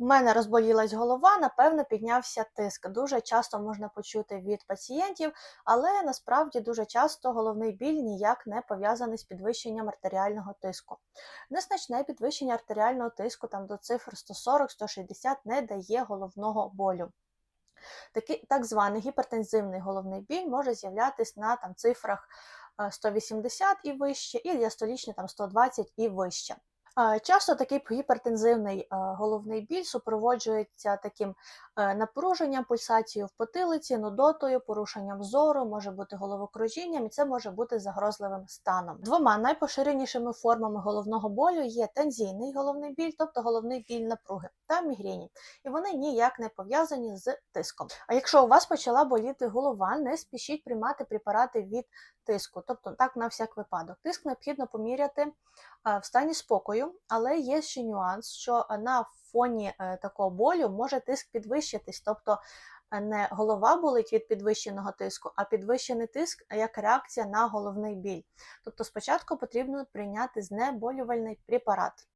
У мене розболілась голова, напевно, піднявся тиск. Дуже часто можна почути від пацієнтів, але насправді дуже часто головний біль ніяк не пов'язаний з підвищенням артеріального тиску. Незначне підвищення артеріального тиску там до цифр 140-160 не дає головного болю. Такий так званий гіпертензивний головний біль може з'являтись на там, цифрах е, 180 і вище, і діастолічний там 120 і вище. Часто такий гіпертензивний головний біль супроводжується таким е, напруженням, пульсацією в потилиці, нудотою, порушенням зору, може бути головокружінням, і це може бути загрозливим станом. Двома найпоширенішими формами головного болю є тензійний головний біль, тобто головний біль напруги, та мігрені, і вони ніяк не пов'язані з тиском. А якщо у вас почала боліти голова, не спішіть приймати препарати від тиску, тобто так на всяк випадок. Тиск необхідно поміряти в стані спокою, але є ще нюанс, що на фоні е, такого болю може тиск підвищитись, тобто е, не голова болить від підвищеного тиску, а підвищений тиск як реакція на головний біль. Тобто спочатку потрібно прийняти знеболювальний препарат.